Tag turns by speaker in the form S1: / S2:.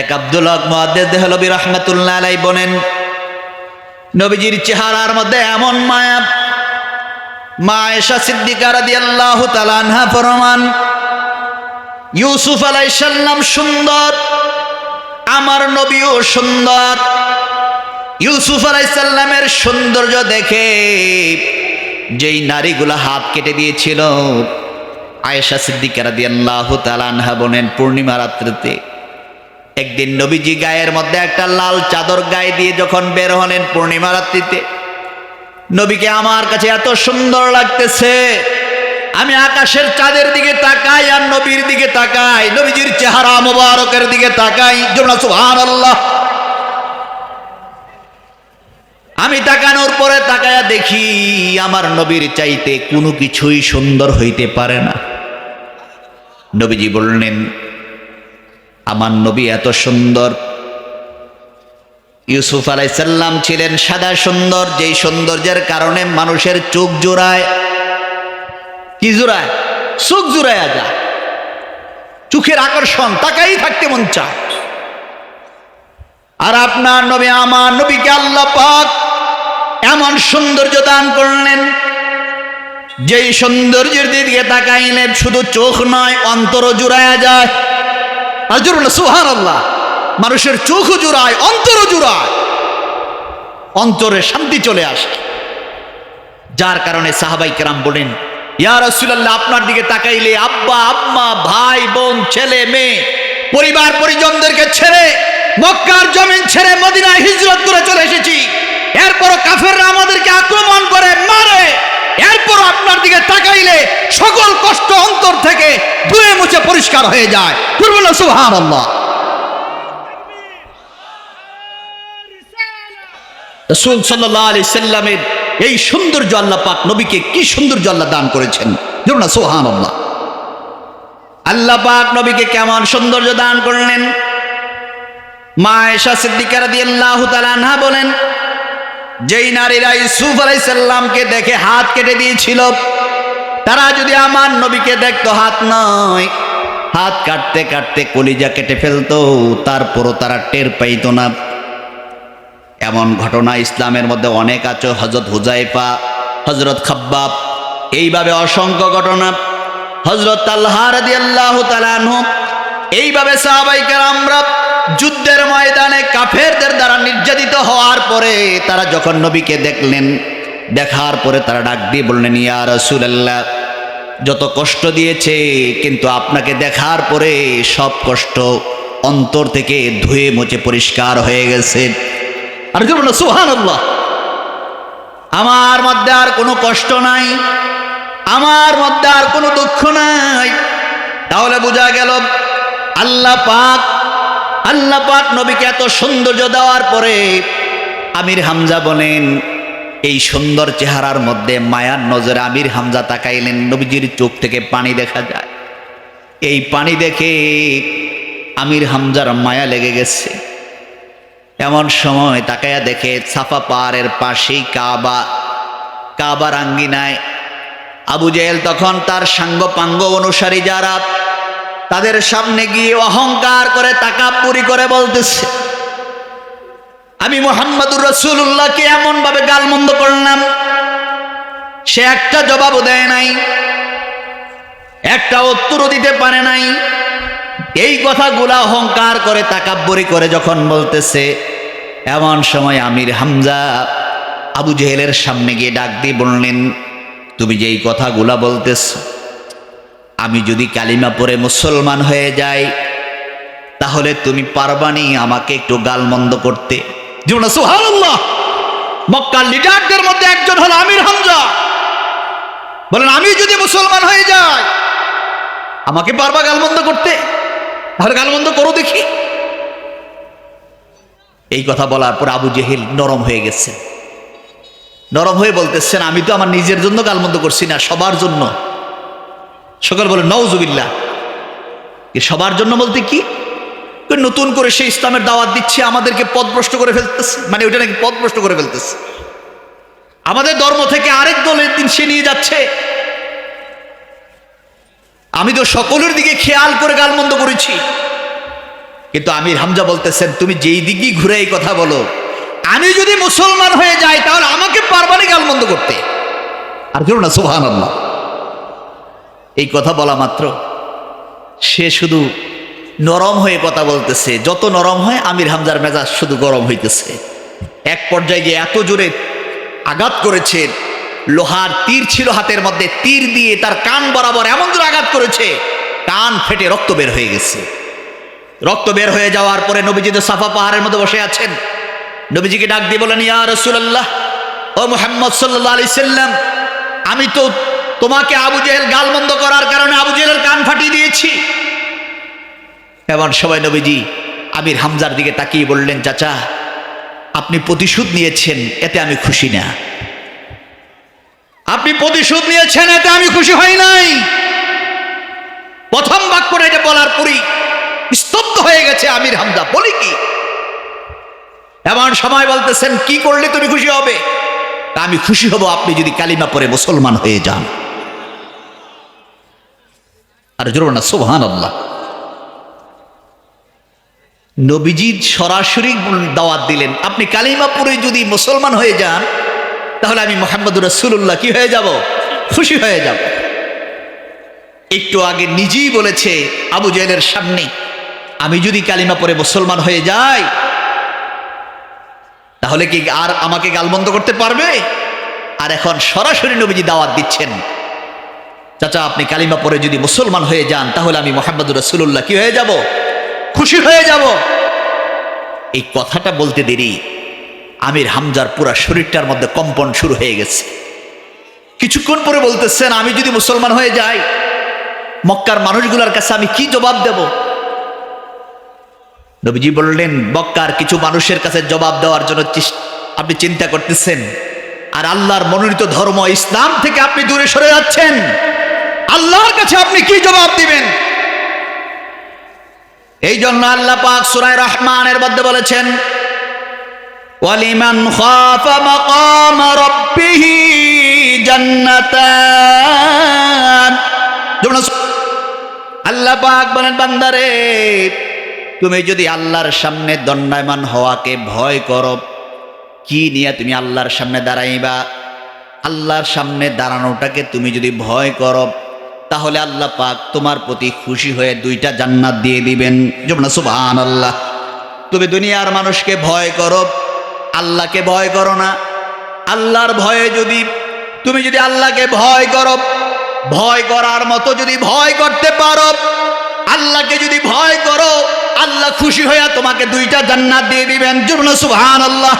S1: শেখ আব্দুল হক মুহাদ্দিস দেহলবি রহমাতুল্লাহ আলাই বলেন, নবীজির চেহারার মধ্যে এমন মায়া। মা এসা সিদ্দিকা রাদিয়াল্লাহু তাআলা ফরমান, ইউসুফ সুন্দর, আমার নবীও সুন্দর, ইউসুফ সৌন্দর্য দেখে যেই নারীগুলো হাত কেটে দিয়েছিল, আয়েশা সিদ্দিকারা দিয়ে আল্লাহ তালানহা বলেন, পূর্ণিমা রাত্রিতে একদিন নবীজি গায়ের মধ্যে একটা লাল চাদর গায়ে দিয়ে যখন বের হলেন পূর্ণিমা রাত্রিতে, নবীকে আমার কাছে এত সুন্দর লাগতেছে। আমি আকাশের চাঁদের দিকে তাকাই আর নবীর দিকে তাকাই, নবীজির চেহারা মোবারকের দিকে তাকাই। সুবহানাল্লাহ। আমি তাকানোর পরে তাকায়া দেখি আমার নবীর চাইতে কোনো কিছুই সুন্দর হইতে পারে না। নবীজি বললেন আমার নবী এত সুন্দর। ইউসুফ আলাইসাল্লাম ছিলেন সাদা সুন্দর, যেই সৌন্দর্যের কারণে মানুষের চোখ জোড়ায়। কি জোড়ায়? চোখ জোড়ায় যা চোখের আকর্ষণ তাকাই থাকতে মন চায়। আর আপনার নবী, আমার নবীকে আল্লাহ পাক এমন সৌন্দর্য দান করলেন, যেই সৌন্দর্যের দিকে তাকাইলে শুধু চোখ নয় অন্তর জুড়ায়া যায়। মানুষের চোখও জুড়ায় অন্তর জুড়ায়। অন্তরে শান্তি চলে আসে। যার কারণে সাহাবাই কেরাম বলেন, ইয়া রাসূলুল্লাহ, আপনার দিকে তাকাইলে আব্বা, আম্মা, ভাই, বোন, ছেলে, মেয়ে, পরিবার, পরিজনদেরকে ছেড়ে মক্কার জমিন ছেড়ে মদিনায় হিজরত করে চলে এসেছি। এরপরও কাফেররা আমাদেরকে আক্রমণ করে, মারে এরপরও আপনার দিকে তাকাইলে সকল কষ্ট অন্তর থেকে ধুয়ে মুছে পরিষ্কার হয়ে যায়। সুবহানাল্লাহ। রসুল আলি সাল্লামের এই সৌন্দর্য আল্লাহ পাক নবীকে কি সৌন্দর্য আল্লাহ দান করেছেন? যেমন সোহান আল্লাহ আল্লাহ পাক নবীকে কেমন সৌন্দর্য দান করলেন? মা এসা সিদ্দিকার দিয়ে আল্লাহ বলেন যেই নারীরা ইসুফ আলাইসাল্লামকে দেখে হাত কেটে দিয়েছিল, তারা যদি আমার নবীকে দেখতো, হাত নয়। হাত কাটতে কাটতে কলিজা কেটে ফেলতো, তারপরও তারা টের পাইতো না। এমন ঘটনা ইসলামের মধ্যে অনেক আছে হজরত হুজাইফা হজরত খাব্বাব, এইভাবে অসংখ্য ঘটনা। হজরত আল্লাহ এইভাবে সাহাবাইকার আমরা যুদ্ধের ময়দানে কাফেরদের দ্বারা নির্যাতিত হওয়ার পরে তারা যখন নবীকে দেখলেন, দেখার পরে তারা ডাক দিয়ে বললেন, ইয়া রসুলাল্লাহ, যত কষ্ট দিয়েছে, কিন্তু আপনাকে দেখার পরে সব কষ্ট অন্তর থেকে ধুয়ে মুছে পরিষ্কার হয়ে গেছে। আর যেমন সুহান আমার মধ্যে আর কোনো কষ্ট নাই, আমার মধ্যে আর কোনো দুঃখ নাই। তাহলে বোঝা গেল, আল্লাহ পাক আল্লাহ পাক নবীকে এত সৌন্দর্য দেওয়ার পরে আমির হামজা বলেন, এই সুন্দর চেহারার মধ্যে মায়ার নজরে আমির হামজা তাকাইলেন, নবীজির চোখ থেকে পানি দেখা যায়। এই পানি দেখে আমির হামজার মায়া লেগে গেছে। এমন সময় তাকায়া দেখে সাফা পাহাড়ের পাশেই কাবা। কাবার আঙ্গিনায় আবু জেহেল তখন তার সাঙ্গ পাঙ্গ অনুসারী যারা তাদের সামনে গিয়ে অহংকার করে তাকাপুরি করে বলতেছে, আমি মোহাম্মদুর রসুল্লাহকে এমন ভাবে গালমন্দ করলাম, সে একটা জবাবও দেয় নাই, একটা উত্তরও দিতে পারে নাই। এই কথাগুলা অহংকার করে তাকাব্বরি করে যখন বলতেছে, এমন সময় আমির হামজা আবু জেহেলের সামনে গিয়ে ডাক দিয়ে বললেন, তুমি যেই কথাগুলা বলতেছ আমি যদি কালিমা পরে মুসলমান হয়ে যাই, তাহলে তুমি পারবানি আমাকে একটু গালমন্দ করতে। লিডারদের মধ্যে একজন হল আমির হামজা। বলেন, আমি যদি মুসলমান হয়ে যাই, আমাকে পারবা গালমন্দ করতে? তাহলে গালমন্দ করো দেখি। এই কথা বলার পর আবু জেহেল নরম হয়ে গেছে। নরম হয়ে বলতেছেন, আমি তো আমার নিজের জন্য গালমন্দ করছি না, সবার জন্য। সকাল বলে নওজুবিল্লা সবার জন্য বলতে কি? নতুন করে সে ইসলামের দাওয়াত দিচ্ছে, আমাদেরকে পদভ্রষ্ট করে ফেলতেছে। মানে ওইটা নাকি পদভ্রষ্ট করে ফেলতেছে। আমাদের ধর্ম থেকে আরেক দলের দিন সে নিয়ে যাচ্ছে। আমি তো সকলের দিকে খেয়াল করে গালমন্দ করেছি। কিন্তু আমির হামজা বলতেছেন, তুমি যেই দিকেই ঘুরে এই কথা বলো, আমি যদি মুসলমান হয়ে যাই, তাহলে আমাকে পারবানি গালমন্দ করতে। আর কেউ না সুহান আল্লাহ এই কথা বলা মাত্র। সে শুধু নরম হয়ে কথা বলতেছে। যত নরম হয়, আমির হামজার মেজাজ শুধু গরম হইতেছে। এক পর্যায়ে গিয়ে এত জোরে আঘাত করেছে, লোহার তীর ছিল হাতের মধ্যে, তীর দিয়ে তার কান বরাবর এমন জোরে আঘাত করেছে, কান ফেটে রক্ত বের হয়ে গেছে। রক্ত বের হয়ে যাওয়ার পরে নবীজি তো সাফা পাহাড়ের মধ্যে বসে আছেন। নবীজিকে ডাক দিয়ে বলেন, ইয়া রসুল্লাহ ও মোহাম্মদ সাল্লাহ আলি সাল্লাম, আমি তো তোমাকে আবু জেহেল গালমন্দ করার কারণে আবু জেহেলের কান ফাটিয়ে দিয়েছি। এমন সময় নবীজি আমির হামজার দিকে তাকিয়ে বললেন, চাচা, আপনি প্রতিশোধ নিয়েছেন, এতে আমি খুশি না। আপনি প্রতিশোধ নিয়েছেন, এতে আমি খুশি হই নাই। প্রথম বাক্যটা এটা বলার পরই স্তব্ধ হয়ে গেছে আমির হামজা। বলি কি? এমন সময় বলতেছেন, কি করলে তুমি খুশি হবে? আমি খুশি হব, আপনি যদি কালিমা পরে মুসলমান হয়ে যান। আর জোর না সোহান আল্লাহ নবীজি সরাসরি দাওয়াত দিলেন। আপনি কালিমা পরে যদি মুসলমান হয়ে যান, তাহলে আমি মোহাম্মদুর রসুল্লাহ কি হয়ে যাব? খুশি হয়ে যাব। একটু আগে নিজেই বলেছে আবু জেলের সামনে, আমি যদি কালিমা পরে মুসলমান হয়ে যাই, তাহলে কি আর আমাকে গালবন্ধ করতে পারবে? আর এখন সরাসরি নবীজি দাওয়াত দিচ্ছেন। চাচা, আপনি কালিমা পরে যদি মুসলমান হয়ে যান, তাহলে আমি মোহাম্মদুর রসুল্লাহ কি হয়ে যাব? খুশি হয়ে যাব। এই কথাটা বলতে দেরি। আমির হামজার পুরা শরীরটার মধ্যে কম্পন শুরু হয়ে গেছে। কিছুক্ষণ পরে বলতেছেন, আমি যদি মুসলমান হয়ে যাই, মক্কার মানুষগুলোর কাছে আমি কি জবাব দেব? নবীজি বললেন, মক্কার কিছু মানুষের কাছে জবাব দেওয়ার জন্য আপনি চিন্তা করতেছেন। আর আল্লাহর মনোনীত ধর্ম ইসলাম থেকে আপনি দূরে সরে যাচ্ছেন। আল্লাহর কাছে আপনি কি জবাব দিবেন? এই জন্য আল্লাহ পাক সুরায় রহমানের মধ্যে বলেছেন আল্লাহ পাক বলেন, বান্দারে, তুমি যদি আল্লাহর সামনে দণ্ডায়মান হওয়াকে ভয় করো, কি নিয়ে তুমি আল্লাহর সামনে দাঁড়াইবা? আল্লাহর সামনে দাঁড়ানোটাকে তুমি যদি ভয় করো তাহলে আল্লাহ পাক তোমার প্রতি খুশি হয়ে দুইটা জান্নাত দিয়ে দিবেন। যেমন সুবহান আল্লাহ তুমি দুনিয়ার মানুষকে ভয় করো, আল্লাহকে ভয় করো না। আল্লাহর ভয়ে যদি, তুমি যদি আল্লাহকে ভয় করো, ভয় করার মতো যদি ভয় করতে পারো, আল্লাহকে যদি ভয় করো, আল্লাহ খুশি হইয়া তোমাকে দুইটা জান্নাত দিয়ে দিবেন। যেমন সুবহান আল্লাহ